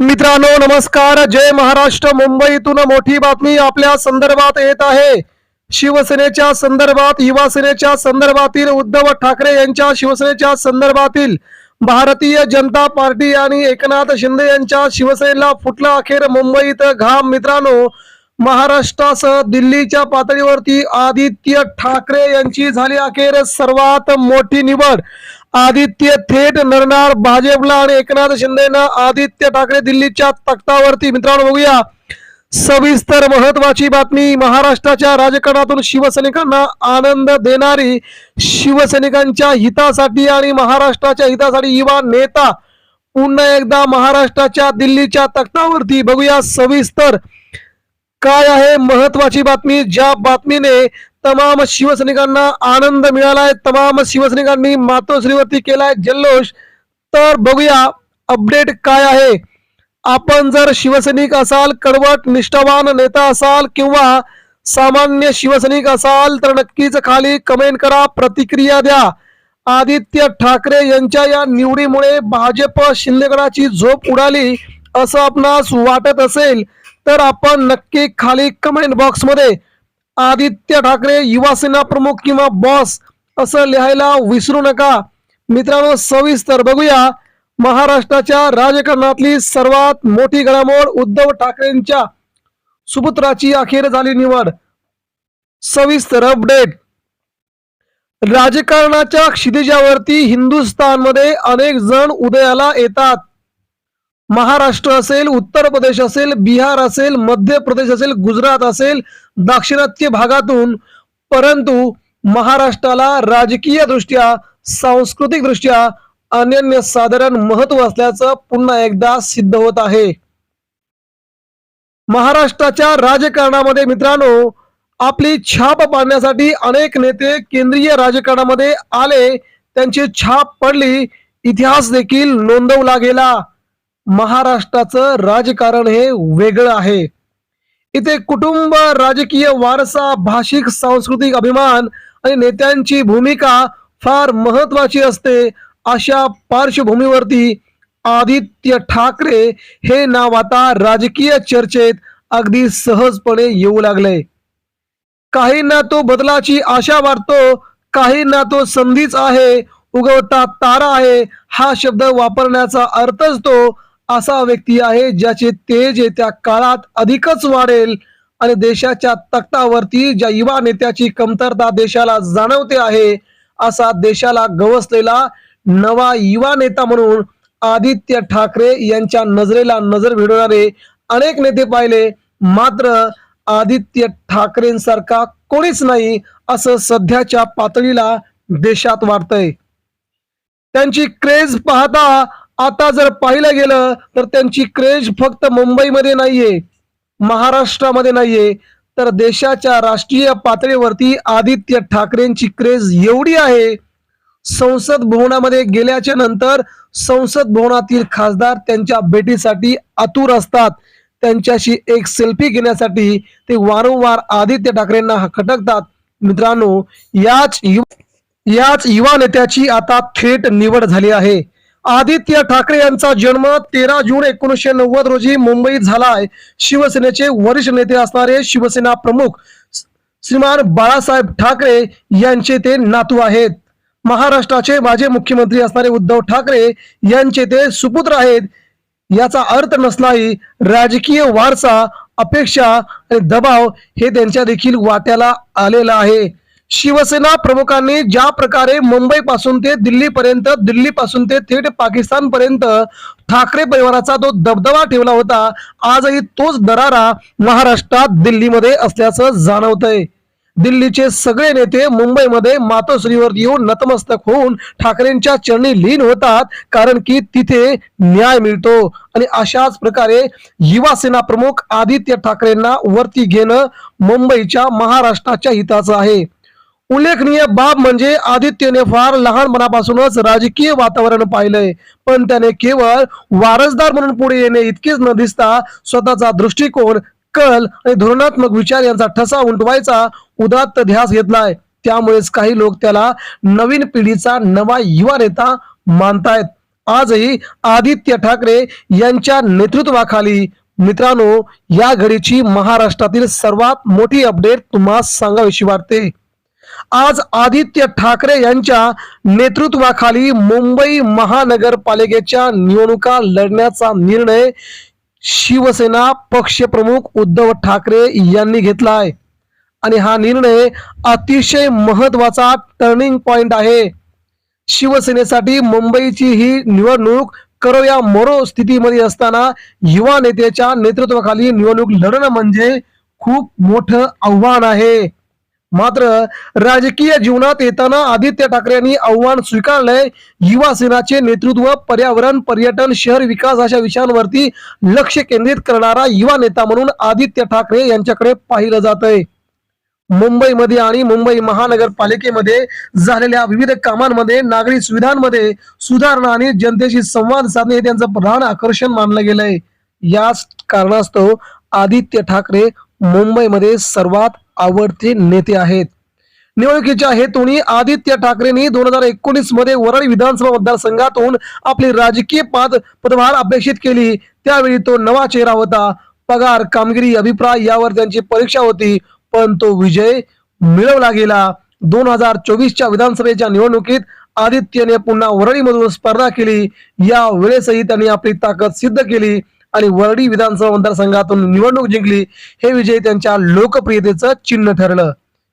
मित्रांनो नमस्कार. जय महाराष्ट्र. मुंबईतून मोठी बातमी आपल्या संदर्भात येत आहे. शिवसेनेच्या संदर्भात युवा सेनेच्या संदर्भातील उद्धव ठाकरे यांच्या शिवसेनेच्या संदर्भातील भारतीय जनता पार्टी आणि एकनाथ शिंदे यांच्या शिवसेनेला फुटला अखेर मुंबईत घाम. मित्रांनो महाराष्ट्रासह दिल्लीच्या पातळीवरती आदित्य ठाकरे यांची झाली अखेर सर्वात मोठी निवड. आदित्य थेट नरणार भाजपला आणि एकनाथ शिंदेना आदित्य ठाकरे दिल्लीच्या तख्तावरती मित्रांनो बघूया. सविस्तर महत्वाची बातमी. महाराष्ट्राच्या राजकारणातून शिवसैनिकांना आनंद देणारी शिवसैनिकांच्या हितासाठी आणि महाराष्ट्राच्या हितासाठी युवा नेता पुन्हा एकदा महाराष्ट्राच्या दिल्लीच्या तख्तावरती बघूया सविस्तर काय आहे महत्वाची बातमी. ज्या बातमीने तमाम शिवसैनिकांना आनंद मिळालाय. तमाम शिवसैनिकांनी मातोश्रीवरती केलाय जल्लोष. तर बघूया अपडेट काय आहे. आपण जर शिवसैनिक असाल कडवट निष्ठावान नेता असाल किंवा सामान्य शिवसैनिक असाल तर नक्कीच खाली कमेंट करा प्रतिक्रिया द्या. आदित्य ठाकरे यांच्या या निवडीमुळे भाजप शिंदेगडाची झोप उडाली असं आपणास वाटत असेल तर आपण नक्की खाली कमेंट बॉक्समध्ये आदित्य ठाकरे युवासेना प्रमुख किंवा बॉस असं लिहायला विसरू नका. मित्रांनो सविस्तर बघूया. महाराष्ट्राच्या राजकारणातली सर्वात मोठी घडामोड उद्धव ठाकरेंच्या सुपुत्राची अखेर झाली निवड. सविस्तर अपडेट राजकारणाच्या क्षितिजावरती हिंदुस्थानमध्ये अनेक जण उदयाला येतात. महाराष्ट्र असेल उत्तर प्रदेश असेल बिहार असेल मध्य प्रदेश असेल गुजरात असेल दाक्षिणात्य भागातून परंतु महाराष्ट्राला राजकीय दृष्ट्या सांस्कृतिक दृष्ट्या अनन्य साधारण महत्त्व असल्याचं पुन्हा एकदा सिद्ध होत आहे. महाराष्ट्राच्या राजकारणामध्ये मित्रांनो आपली छाप पाडण्यासाठी अनेक नेते केंद्रीय राजकारणामध्ये आले त्यांची छाप पडली इतिहास देखील नोंदवला गेला. महाराष्ट्राचं राजकारण हे वेगळं आहे. इथे कुटुंब राजकीय वारसा भाषिक सांस्कृतिक अभिमान आणि नेत्यांची भूमिका फार महत्वाची असते. अशा पार्श्वभूमीवरती आदित्य ठाकरे हे नाव आता राजकीय चर्चेत अगदी सहजपणे येऊ लागले. काहींना तो बदलाची आशा वाटतो काहींना तो संधीच आहे उगवता तारा आहे हा शब्द वापरण्याचा अर्थच तो असा व्यक्ती आहे ज्याचे तेज येत्या काळात अधिकच वाढेल आणि देशाच्या तख्तावरती ज्या युवा नेत्याची कमतरता देशाला जाणवते आहे असा देशाला गवसलेला नवा युवा नेता म्हणून आदित्य ठाकरे यांच्या नजरेला नजर भिडवणारे अनेक नेते पाहिले. मात्र आदित्य ठाकरेंसारखा कोणीच नाही असं सध्याच्या पातळीला देशात वाटतंय त्यांची क्रेज पाहता आता जर पाहिलं गेलं तर त्यांची क्रेज फक्त मुंबईमध्ये नाहीये महाराष्ट्रामध्ये नाहीये. तर देशाच्या राष्ट्रीय पातळीवरती आदित्य ठाकरेंची क्रेज एवढी आहे. संसद भवनामध्ये गेल्याच्यानंतर संसद भवनातील खासदार त्यांच्या भेटीसाठी आतुर असतात. त्यांच्याशी एक सेल्फी घेण्यासाठी ते वारंवार आदित्य ठाकरेंना खटकतात. मित्रांनो याच युवा याच युवा नेत्याची आता थेट निवड झाली आहे. आदित्य ठाकरे यांचा जन्म तेरा जून एकोणीसशे नव्वद रोजी मुंबईत झालाय. शिवसेनेचे वरिष्ठ नेते असणारे शिवसेना प्रमुख श्रीमान बाळासाहेब ठाकरे यांचे ते नातू आहेत. महाराष्ट्राचे माजी मुख्यमंत्री असणारे उद्धव ठाकरे यांचे ते सुपुत्र आहेत. याचा अर्थ नसलाही राजकीय वारसा अपेक्षा आणि दबाव हे त्यांच्या देखील वाट्याला आलेला आहे. शिवसेना प्रमुखांनी ज्या प्रकारे मुंबई पासून ते दिल्लीपर्यंत दिल्लीपासून ते थेट पाकिस्तानपर्यंत ठाकरे परिवाराचा जो दबदबा ठेवला होता आजही तोच दरारा महाराष्ट्रात दिल्लीमध्ये असल्याचं जाणवतंय. दिल्लीचे सगळे नेते मुंबईमध्ये मातोश्रीवर येऊन नतमस्तक होऊन ठाकरेंच्या चरणी लीन होतात कारण की तिथे न्याय मिळतो. आणि अशाच प्रकारे युवा सेना प्रमुख आदित्य ठाकरेंना वरती घेणं मुंबईच्या महाराष्ट्राच्या हिताचं आहे. उल्लेखनीय बाब म्हणजे आदित्यने फार लहानपणापासूनच राजकीय वातावरण पाहिलंय. पण त्याने केवळ वारसदार म्हणून पुढे येणे इतकेच न दिसता स्वतःचा दृष्टिकोन कल आणि धोरणात्मक विचार यांचा ठसा उमटवायचा उदात्त ध्यास घेतलाय. त्यामुळेच काही लोक त्याला नवीन पिढीचा नवा युवा नेता मानतायत. आजही आदित्य ठाकरे यांच्या नेतृत्वाखाली मित्रांनो या घडीची महाराष्ट्रातील सर्वात मोठी अपडेट तुम्हाला सांगावीशी वाटते. आज आदित्य ठाकरे यांच्या नेतृत्वाखाली मुंबई महानगरपालिकेच्या निवडणुका लढण्याचा निर्णय शिवसेना पक्षप्रमुख उद्धव ठाकरे यांनी घेतला आहे. आणि हा निर्णय अतिशय महत्त्वाचा टर्निंग पॉइंट आहे. शिवसेनेसाठी मुंबईची ही निवडणूक करो या मरो स्थितीमध्ये असताना युवा नेत्याच्या नेतृत्वाखाली निवडणूक लढणं म्हणजे खूप मोठं आव्हान आहे. मात्र राजकीय जीवनात येताना आदित्य ठाकरे यांनी आव्हान स्वीकारलंय. युवा सेनाचे नेतृत्व पर्यावरण पर्यटन शहर विकास अशा विषयांवरती लक्ष केंद्रित करणारा युवा नेता म्हणून आदित्य ठाकरे यांच्याकडे पाहिलं जात आहे मुंबईमध्ये आणि मुंबई महानगरपालिकेमध्ये झालेल्या विविध कामांमध्ये नागरी सुविधांमध्ये सुधारणा आणि जनतेशी संवाद साधणे हे त्यांचं प्रधान आकर्षण मानलं गेलंय. याच कारणास्तव आदित्य ठाकरे मुंबईमध्ये सर्वात आवडते नेते आहेत. निवडणुकीच्या हेतूने आदित्य ठाकरेंनी दोन हजार एकोणीसमध्ये वरळी विधानसभा मतदारसंघातून आपली राजकीय पाद पदभार अपेक्षित केली. त्यावेळी तो नवा चेहरा होता. पगार कामगिरी अभिप्राय यावर त्यांची परीक्षा होती. पण तो विजय मिळवला गेला. दोन हजार चोवीसच्या विधानसभेच्या निवडणुकीत आदित्यने पुन्हा वरळीमधून स्पर्धा केली. या वेळेसही त्यांनी आपली ताकद सिद्ध केली. आणि वरडी विधानसभा मतदारसंघातून निवडणूक जिंकली हे विजय त्यांच्या लोकप्रियतेचं चिन्ह ठरलं.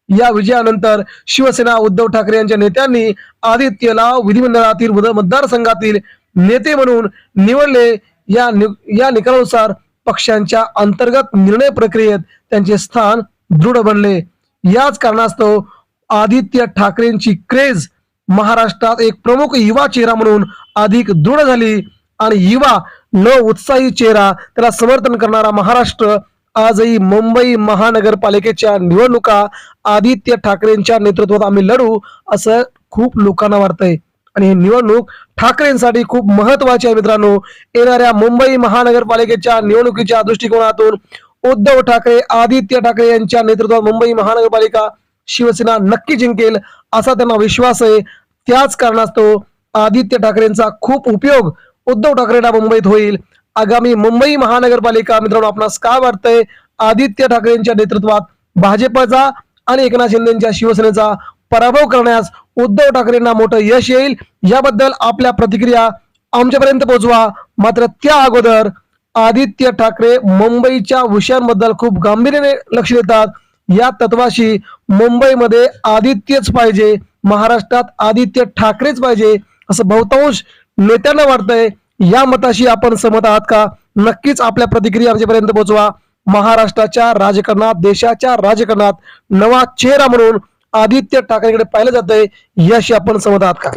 या विजयानंतर शिवसेना उद्धव ठाकरे यांच्या नेत्यांनी आदित्यला विधिमंडळातील मत- मतदारसंघातील नेते म्हणून निवडले. या नि- या निकालानुसार पक्षांच्या अंतर्गत निर्णय प्रक्रियेत त्यांचे स्थान दृढ बनले. याच कारणास्तव आदित्य ठाकरेंची क्रेज महाराष्ट्रात एक प्रमुख युवा चेहरा म्हणून अधिक दृढ झाली आणि युवा न उत्साही चेहरा त्याला समर्थन करणारा महाराष्ट्र आजही मुंबई महानगरपालिकेच्या निवडणुका आदित्य ठाकरेंच्या नेतृत्वात आम्ही लढू असं खूप लोकांना वाटतंय. आणि ही निवडणूक ठाकरेंसाठी खूप महत्वाची आहे मित्रांनो. येणाऱ्या मुंबई महानगरपालिकेच्या निवडणुकीच्या दृष्टिकोनातून उद्धव ठाकरे आदित्य ठाकरे यांच्या नेतृत्वात मुंबई महानगरपालिका शिवसेना नक्की जिंकेल असा त्यांना विश्वास आहे. त्याच कारणास्तव आदित्य ठाकरेंचा खूप उपयोग उद्धव ठाकरेंना मुंबईत होईल. आगामी मुंबई महानगरपालिका मित्रांनो आपणास काय वाटतंय? आदित्य ठाकरेंच्या नेतृत्वात भाजपचा आणि एकनाथ शिंदेच्या शिवसेनेचा पराभव करण्यास उद्धव ठाकरेंना मोठं यश येईल. याबद्दल आपल्या प्रतिक्रिया आमच्यापर्यंत पोहोचवा. मात्र त्या अगोदर आदित्य ठाकरे मुंबईच्या विषयांबद्दल खूप गांभीर्याने लक्ष देतात. या तत्वाशी मुंबईमध्ये आदित्यच पाहिजे. महाराष्ट्रात आदित्य ठाकरेच पाहिजे. असं बहुतांश नेत्यांना वाटतंय. या मताशी आपण सहमत आहात का? नक्कीच आपल्या प्रतिक्रिया आमच्यापर्यंत पोहोचवा. महाराष्ट्राच्या राजकारणात देशाच्या राजकारणात नवा चेहरा म्हणून आदित्य ठाकरेकडे पाहिलं जातंय याशी आपण सहमत आहात का?